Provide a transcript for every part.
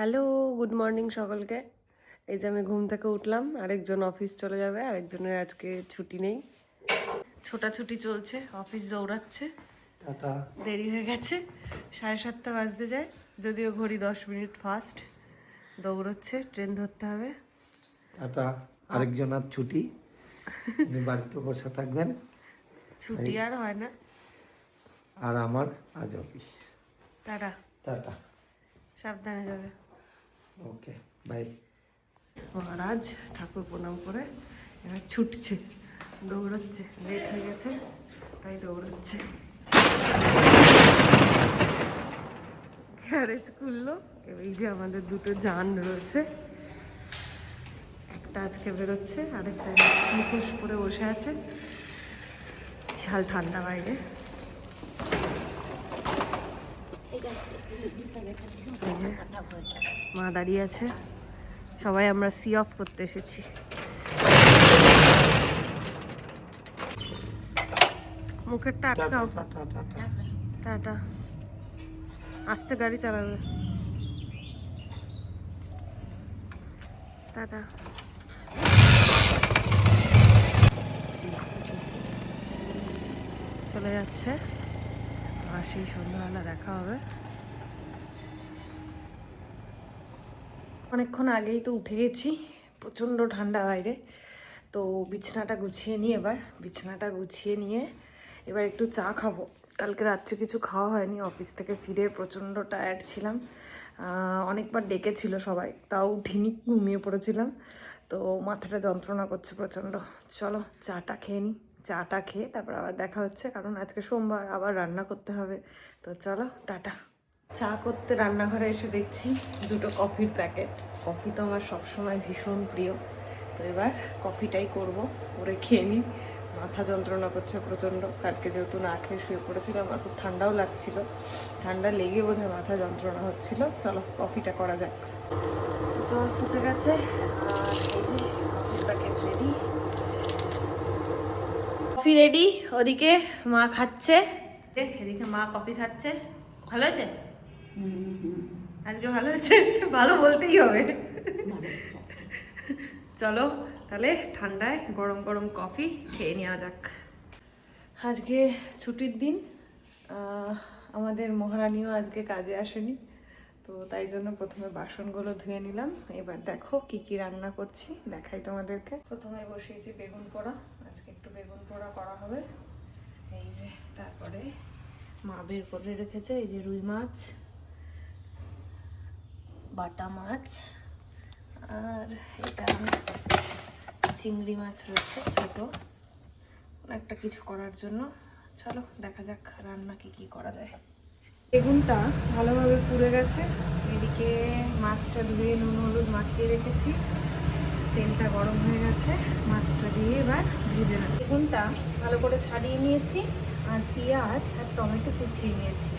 Hello good morning সকলকে। এই যে আমি ঘুম থেকে উঠলাম আরেকজন অফিস চলে যাবে আরেকজনের আজকে ছুটি নেই। ছোটাছুটি চলছে অফিস দৌড়াচ্ছে। টাটা। দেরি হয়ে গেছে সাড়ে সাতটা বাজতে যায় যদিও ঘড়ি দশ মিনিট ফাস্ট দৌড়চ্ছে ট্রেন ধরতে হবে। টাটা। আরেকজন আর ছুটি। বাড়িতে বসে থাকবেন। ছুটি আর হয় না। আর আমার আজ অফিস। তারা টাটা। সাবধানে যাবে। ওকে বাই মহারাজ, ঠাকুর প্রণাম করে এবার ছুটছে, দৌড়াচ্ছে লেট হয়ে গেছে, তাই দৌড়াচ্ছে। গ্যারেজ খুললো, এই যে আমাদের দুটো যান রয়েছে। একটা আজকে বেরোচ্ছে, আরেকটা মুখোশ পরে বসে আছে। বিশাল ঠান্ডা বাইরে। মা দাঁড়িয়ে আছে। সবাই আমরা সি অফ করতে এসেছি। মুখেরটা আটকাও। টাটা আস্তে গাড়ি চালাবে। টাটা চলে যাচ্ছে। আর সেই সন্ধ্যাবেলা দেখা হবে। অনেকক্ষণ আগেই তো উঠে গেছি, প্রচণ্ড ঠান্ডা বাইরে। তো বিছানাটা গুছিয়ে নিই এবার। বিছানাটা গুছিয়ে নিয়ে এবার একটু চা খাব। কালকে রাত্রে কিছু খাওয়া হয়নি, অফিস থেকে ফিরে প্রচণ্ড টায়ার্ড ছিলাম। অনেকবার ডেকেছিল সবাই, তাও উঠিনি, ঘুমিয়ে পড়েছিলাম। তো মাথাটা যন্ত্রণা করছে প্রচণ্ড। চলো, চাটা খেয়ে নিই। চাটা খেয়ে তারপর আবার দেখা হচ্ছে, কারণ আজকে সোমবার আবার রান্না করতে হবে। তো চলো, টাটা। চা করতে রান্নাঘরে এসে দেখছি দুটো কফির প্যাকেট। কফি তো আমার সবসময় ভীষণ প্রিয়। তো এবার কফিটাই করব, করে খেয়ে নিই। মাথা যন্ত্রণা করছে প্রচণ্ড। কালকে যেহেতু না খেয়ে শুয়ে পড়েছিলাম, আমার খুব ঠান্ডাও লাগছিল। ঠান্ডা লেগে বোধহয় মাথা যন্ত্রণা হচ্ছিল। চলো, কফিটা করা যাক। জল ফুটে গেছে। আর এই যে কফির প্যাকেট রেডি কফি রেডি ওদিকে মা খাচ্ছে। এদিকে মা কফি খাচ্ছে। ভালো আছে আজকে ভালো হয়েছে? ভালো বলতেই হবে। চলো, তাহলে ঠান্ডায় গরম গরম কফি খেয়ে নেওয়া যাক। আজকে ছুটির দিন। আমাদের মহারানীও আজকে কাজে আসেনি। তো তাই জন্য প্রথমে বাসনগুলো ধুয়ে নিলাম। এবার দেখো কি কি রান্না করছি, দেখাই তোমাদেরকে। প্রথমে বসিয়েছি বেগুন পোড়া, আজকে একটু বেগুন পোড়া করা হবে। এই যে তারপরে মা বের করে রেখেছে, এই যে রুই মাছ, বাটা মাছ, আর এটা চিংড়ি মাছ রয়েছে ছোট। একটা কিছু করার জন্য। চলো দেখা যাক রান্না কি কি করা যায়। বেগুনটা ভালোভাবে পুড়ে গেছে। এদিকে মাছটা ধুয়ে নুন, হলুদ মাখিয়ে রেখেছি। তেলটা গরম হয়ে গেছে। মাছটা দিয়ে এবার ভেজে নেব। বেগুনটা ভালো করে ছাড়িয়ে নিয়েছি আর পেঁয়াজ আর টমেটো কুচিয়ে নিয়েছি।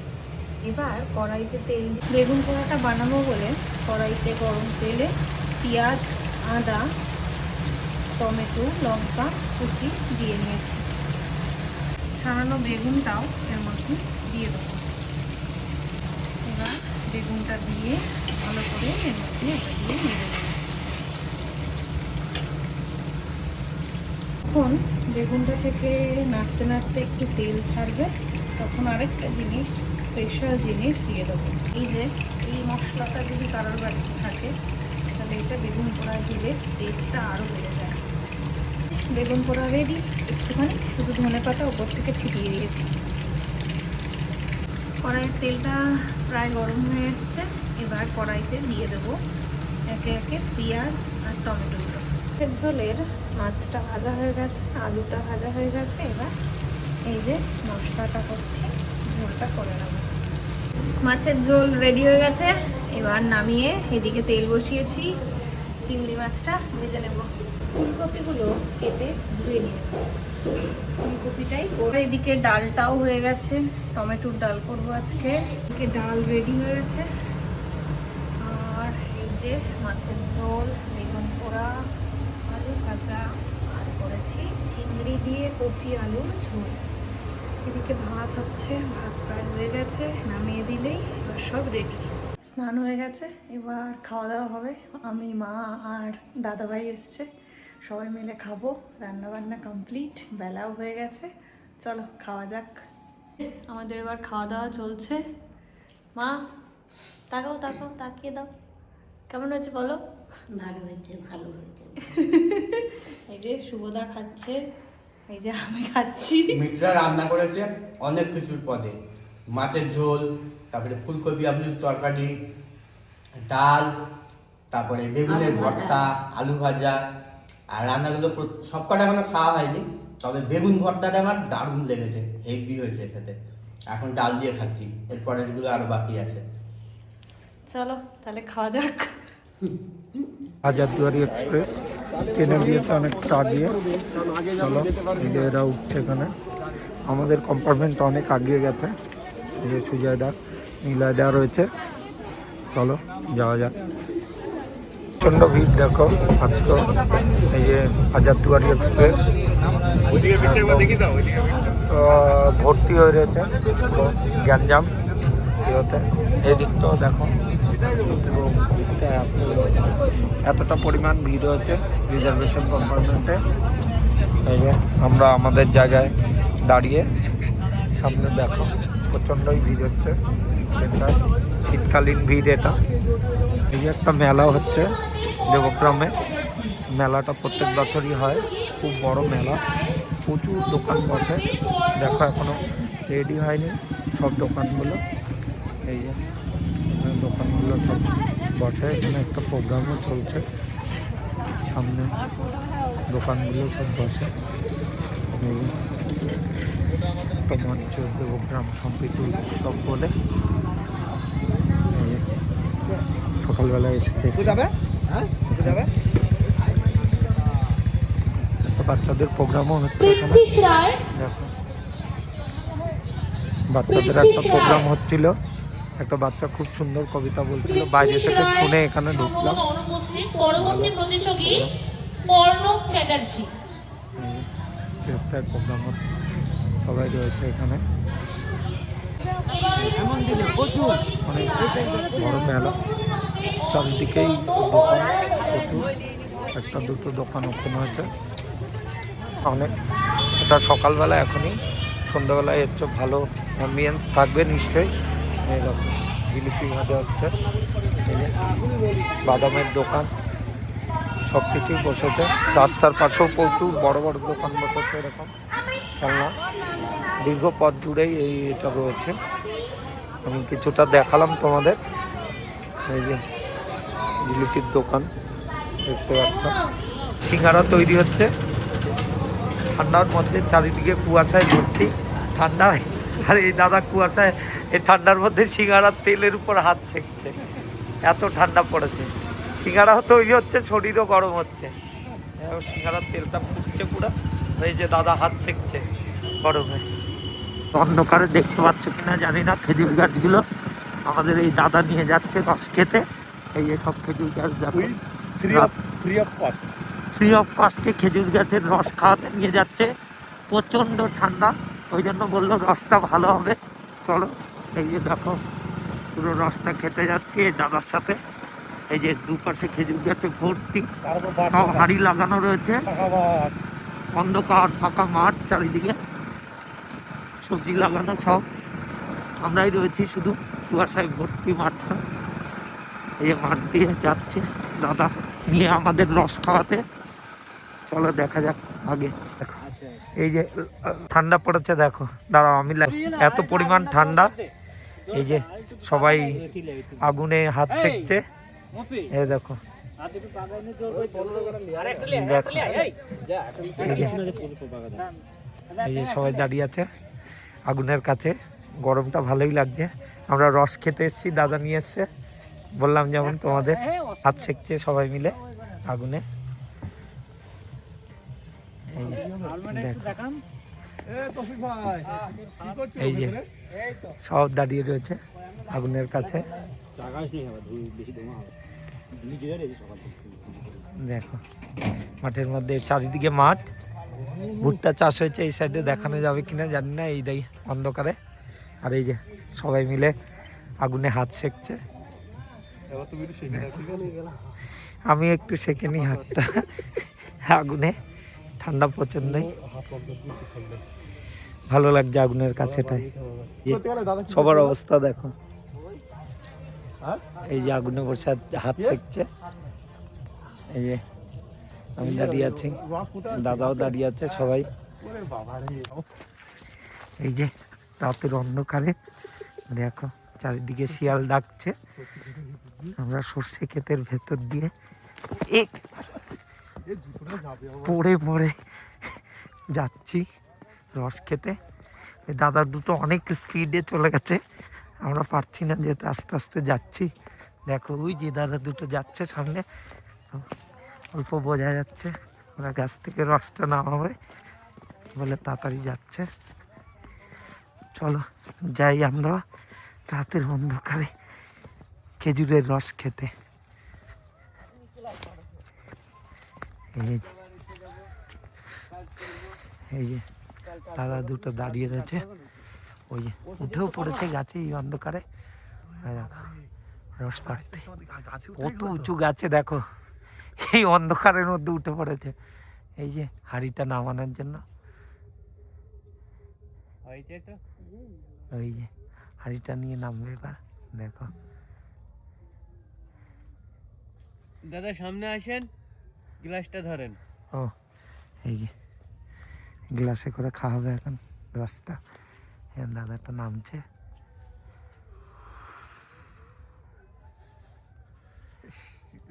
এবার কড়াইতে তেল বেগুন পোড়াটা বানাবো বলে কড়াইতে গরম তেলে পেঁয়াজ, আদা, টমেটো, লঙ্কা, কুচি দিয়ে নিয়েছি। ছাড়ানো বেগুনটাও এর মধ্যে দিয়ে দেবো। বেগুনটা দিয়ে ভালো করে এর মধ্যে দিয়ে তখন বেগুনটা থেকে নাড়তে নাড়তে একটু তেল ছাড়বে, তখন আরেকটা জিনিস স্পেশাল জিনিস দিয়ে দেবো। এই যে, এই মশলাটা যদি কারোর বাড়িতে থাকে, তাহলে এটা বেগুন পোড়ায় দিলে টেস্টটা আরও বেড়ে যায়। বেগুন পোড়া রেডি একটুখানি শুধু ধনে পাতা ওপর থেকে ছিটিয়ে দিয়েছি। কড়াইয়ের তেলটা প্রায় গরম হয়ে এসছে। এবার কড়াইতে দিয়ে দেবো একে একে পেঁয়াজ আর টমেটোগুলো ঝোলের মাছটা ভাজা হয়ে গেছে, আলুটা ভাজা হয়ে গেছে। এবার এই যে মশলাটা করছি, ঝোলটা করে নেব। মাছের ঝোল রেডি হয়ে গেছে। এবার নামিয়ে এদিকে তেল বসিয়েছি। চিংড়ি মাছটা ভেজে নেব। ফুলকপিগুলো কেটে ধুয়ে নিয়েছি। ফুলকপিটাই করে এদিকে ডালটাও হয়ে গেছে। টমেটোর ডাল করব আজকে। এদিকে ডাল রেডি হয়ে গেছে আর এই যে মাছের ঝোল, বেগুন পোড়া, আলু ভাজা, আর করেছি চিংড়ি দিয়ে কফি আলুর ঝোল। এদিকে ভাত হচ্ছে, ভাত প্রায় হয়ে গেছে, নামিয়ে দিলেই সব রেডি স্নান হয়ে গেছে এবার খাওয়া দাওয়া হবে। আমি মা আর দাদাভাই এসছে সবাই মিলে খাব রান্না বান্না কমপ্লিট বেলাও হয়ে গেছে। চলো খাওয়া যাক। আমাদের এবার খাওয়া দাওয়া চলছে। মা তাকাও তাকাও তাকিয়ে দাও। কেমন হয়েছে বলো? ভালো হয়েছে ভালো হয়েছে। এই যে শুভদা খাচ্ছে এই যে আমি খাচ্ছি। মিত্রা রান্না করেছে অনেক কিছুর পদে। মাছের ঝোল তারপরে ফুলকপি আলুর তরকারি ডাল তারপরে বেগুনের ভর্তা আলু ভাজা আর রান্নাগুলো প্র- সবকটা এখনও খাওয়া হয়নি তবে বেগুন ভর্তাটা আমার দারুণ লেগেছে হেভি হয়েছে খেতে। এখন ডাল দিয়ে খাচ্ছি এরপরেরগুলো আরও বাকি আছে। চলো তাহলে খাওয়া যাক। হাজারদুয়ারি এক্সপ্রেস ট্রেনে দিয়েছে অনেকটা আগিয়ে চলো এই যে এরা উঠছে এখানে। আমাদের কম্পার্টমেন্ট অনেক আগিয়ে গেছে এই যে সুজয়দা নীলয়দা রয়েছে। চলো যাওয়া যাক। প্রচণ্ড ভিড় দেখো আজকে এই যে হাজারদুয়ারি এক্সপ্রেস। ভর্তি হয়ে রয়েছে গ্যাঞ্জাম। ইয়েতে এদিকটাও দেখো এতটা পরিমাণ ভিড় হয়েছে রিজার্ভেশন কম্পার্টমেন্টে এই যে আমরা আমাদের জায়গায় দাঁড়িয়ে সামনে দেখো প্রচণ্ডই ভিড় হচ্ছে। শীতকালীন ভিড় এটা। এই একটা মেলা হচ্ছে দেবগ্রামে। মেলাটা প্রত্যেক বছরই হয়, খুব বড় মেলা। প্রচুর দোকান বসে। দেখো এখনও রেডি হয়নি সব দোকানগুলো। এই যে দোকানগুলো সব বসে। এখানে একটা প্রোগ্রামও চলছে। সামনে দোকানগুলো সব বসে। একটা মঞ্চ দেবগ্রাম সম্প্রীতি উৎসব বলে এই যে সকালবেলা এসে দেখি। একটা বাচ্চাদের প্রোগ্রামও হচ্ছে দেখো। বাচ্চাদের একটা প্রোগ্রাম হচ্ছিল। একটা বাচ্চা খুব সুন্দর কবিতা বলছিল। বাইরে থেকে শুনে এখানে ঢুকলাম। পরবর্তী প্রতিযোগী চ্যাটার্জি। প্রোগ্রাম হচ্ছে। সবাই রয়েছে এখানে। অনেক বড় মেলা। চারিদিকেই দোকান, প্রচুর। একটা দুটো দোকান ওপেন হয়েছে। অনেক এটা সকালবেলা এখনই, সন্ধ্যাবেলায় চেয়ে ভালো অ্যাম্বিয়েন্স থাকবে নিশ্চয়ই। দেখো, জিলিপি ভাজা হচ্ছে। বাদামের দোকান সব কিছুই বসেছে। রাস্তার পাশেও প্রচুর বড় বড় দোকান বসেছে এরকম খেলনা। দীর্ঘ পথ জুড়েই এই এটা রয়েছে। আমি কিছুটা দেখালাম তোমাদের। এই যে জিলিপির দোকান, দেখতে পাচ্ছ। সিঙ্গারা তৈরি হচ্ছে। ঠান্ডার মধ্যে চারিদিকে কুয়াশায় ভর্তি। ঠান্ডা আর এই দাদা কুয়াশায়, এই ঠান্ডার মধ্যে সিঙ্গারার তেলের উপর হাত সেঁকছে এত ঠান্ডা পড়েছে। সিঙ্গারাও তৈরি হচ্ছে, শরীরও গরম হচ্ছে। সিঙ্গারার তেলটা ফুটছে পুরো। এই যে দাদা হাত সেঁকছে গরমে। অন্ধকারে দেখতে পাচ্ছ কিনা জানি না, খেজুর গাছগুলো। আমাদের এই দাদা নিয়ে যাচ্ছে রস খেতে। এই যে সব খেজুর গাছ দেখো। Free of cost free of কস্টে খেজুর গাছের রস খাওয়াতে নিয়ে যাচ্ছে। প্রচণ্ড ঠান্ডা ওই জন্য বলল রসটা ভালো হবে। চলো এই যে দেখো পুরো রসটা খেতে যাচ্ছি এই দাদার সাথে। এই যে দুপাশে খেজুর গাছে ভর্তি সব হাড়ি লাগানো রয়েছে। অন্ধকার ফাঁকা মাঠ চারিদিকে। সবজি লাগানো সব। আমরাই রয়েছি শুধু কুয়াশায় ভর্তি মাঠটা। এই মাঠ দিয়ে যাচ্ছে দাদা নিয়ে আমাদের রস খাওয়াতে চলো দেখা যাক আগে দেখো এই যে ঠান্ডা পড়েছে দেখো দাঁড়াও আমি এত পরিমাণ ঠান্ডা এই যে সবাই আগুনে হাত সেকছে এ দেখো এই যে সবাই দাঁড়িয়ে আছে আগুনের কাছে গরমটা ভালোই লাগছে আমরা রস খেতে এসেছি দাদা নিয়ে এসছে বললাম যেমন তোমাদের হাত সেকছে সবাই মিলে আগুনে। এই যে সব দাঁড়িয়ে রয়েছে আগুনের কাছে। দেখো মাঠের মধ্যে চারিদিকে মাঠ। ভুট্টা চাষ হয়েছে এই সাইডে দেখানো যাবে কিনা জানি না এই দেখ অন্ধকারে। আর এই যে সবাই মিলে আগুনে হাত সেকছে আমি একটু সেকে নিই হাতটা। আগুনে। ঠান্ডা ঠান্ডা ভালো লাগছে আগুনের কাছেটাই সবার অবস্থা দেখো? এই যে আগুনে বসে হাত- সেকছে এই যে আমি দাঁড়িয়ে আছি। দাদাও দাঁড়িয়ে আছে সবাই। এই যে রাতের অন্ধকারে। দেখো। চারিদিকে শিয়াল ডাকছে। আমরা সর্ষে ক্ষেতের ভেতর দিয়ে এক পড়ে পড়ে যাচ্ছি রস খেতে। দাদার দুটো অনেক স্পিডে চলে গেছে। আমরা পারছি না যেতে, আস্তে আস্তে যাচ্ছি। দেখো, ওই যে দাদা দুটো যাচ্ছে সামনে। অল্প বোঝা যাচ্ছে, ওরা গাছ থেকে রসটা নামাবে। বলে তাড়াতাড়ি যাচ্ছে। চলো, যাই আমরা। রাতের অন্ধকারে খেজুরের রস খেতে। এই যে এই যে দাদা দুটো দাঁড়িয়ে রয়েছে। ওই যে উঠেও পড়েছে গাছে এই অন্ধকারে। রস পাড়তে কত উঁচু গাছে দেখো এই অন্ধকারের মধ্যে উঠে পড়েছে। এই যে হাড়িটা নামানোর জন্য। ওই যে হাড়িটা নিয়ে নামবে এবার দেখো। দাদা সামনে আসেন গ্লাসটা ধরেন। ও এই যে গ্লাসে করে খাওয়া হবে এখন রসটা হ্যাঁ দাদাটা নামছে।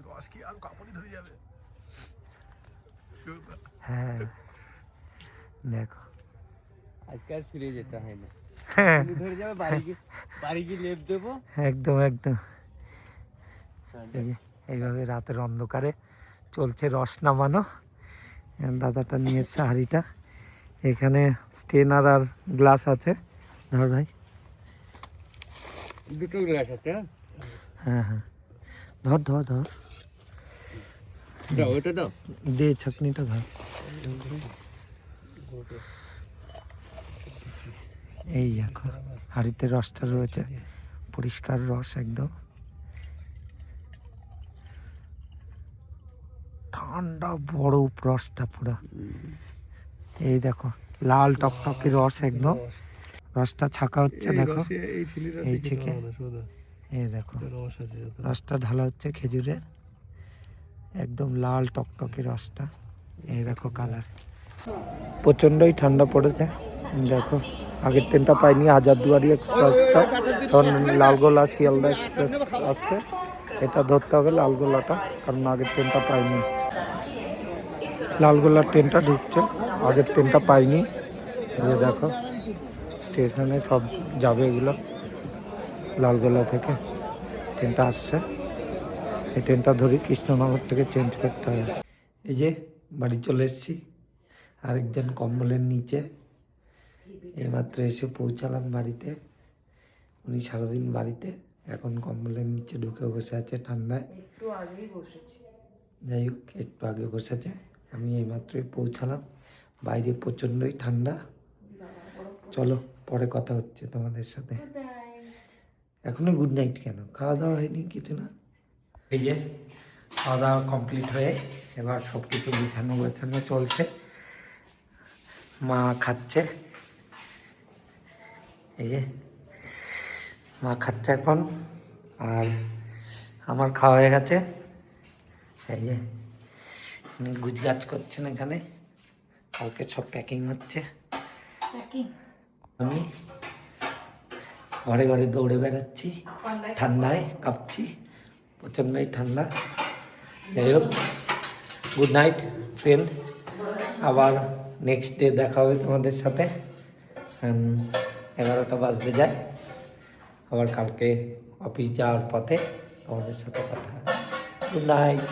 রস কি আর কাপড়ই ধরে যাবে? হ্যাঁ দেখো। আজকে আর ফিরে যেতে হয় না। ধরে যাবে বাড়ি গিয়ে বাড়ি গিয়ে লেপ দেবো একদম একদম এইভাবে রাতের অন্ধকারে চলছে রস নামানো দাদাটা নিয়ে এসছে হাঁড়িটা এখানে স্টেনার আর গ্লাস আছে ধর ভাই দুটো গ্লাস আছে হ্যাঁ? হ্যাঁ হ্যাঁ ধর ধর ধর ওটা দাও দে ছাকনিটা ধর এই দেখো হাঁড়িতে রসটা রয়েছে পরিষ্কার রস একদম। ঠান্ডা বরফ রসটা পুরো। এই দেখো লাল টকটকে রস একদম। রসটা ছাকা হচ্ছে দেখো। এই থেকে এই দেখো রসটা ঢালা হচ্ছে খেজুরের। একদম লাল টকটকে রসটা। এই দেখো কালার। প্রচণ্ডই ঠান্ডা পড়েছে। দেখো আগের ট্রেনটা পাইনি, হাজারদুয়ারি এক্সপ্রেসটা। তখন লালগোলা, শিয়ালদা এক্সপ্রেস আসছে এটা ধরতে হবে লালগোলাটা, কারণ আগের ট্রেনটা পাইনি। লালগোলার ট্রেনটা ঢুকছে, আগের ট্রেনটা পাইনি। এই দেখো, স্টেশনে সব যাবে এগুলো। লালগোলা থেকে ট্রেনটা আসছে। এই ট্রেনটা ধরি কৃষ্ণনগর থেকে চেঞ্জ করতে হবে। এই যে বাড়ি চলে এসেছি। আরেকজন কম্বলের নিচে। এইমাত্র এসে পৌঁছালাম বাড়িতে। উনি সারাদিন বাড়িতে এখন কম্বলের নিচে ঢুকে বসে আছে ঠান্ডায়। একটু আগেই বসেছি। যাই হোক একটু আগে বসেছে। আমি এইমাত্রই পৌঁছালাম। বাইরে প্রচণ্ডই ঠান্ডা। চলো পরে কথা হচ্ছে তোমাদের সাথে। এখনও গুড নাইট কেন? খাওয়া দাওয়া হয়নি কিছু না? এই যে খাওয়া দাওয়া কমপ্লিট হয়ে এবার সব কিছু বিছানো গোছানো চলছে। মা খাচ্ছে। এই যে মা খাচ্ছে এখন আর আমার খাওয়া হয়ে গেছে। এই যে গুজগাছ করছেন এখানে কালকে সব প্যাকিং হচ্ছে। আমি ঘরে ঘরে দৌড়ে বেড়াচ্ছি ঠান্ডায় কাঁপছি প্রচণ্ডই ঠান্ডা। যাই হোক গুড নাইট ফ্রেন্ড আবার নেক্সট ডে দেখা হবে তোমাদের সাথে। এগারোটা বাজতে যায়। আবার কালকে অফিস যাওয়ার পথে তোমাদের সাথে কথা হবে। Good night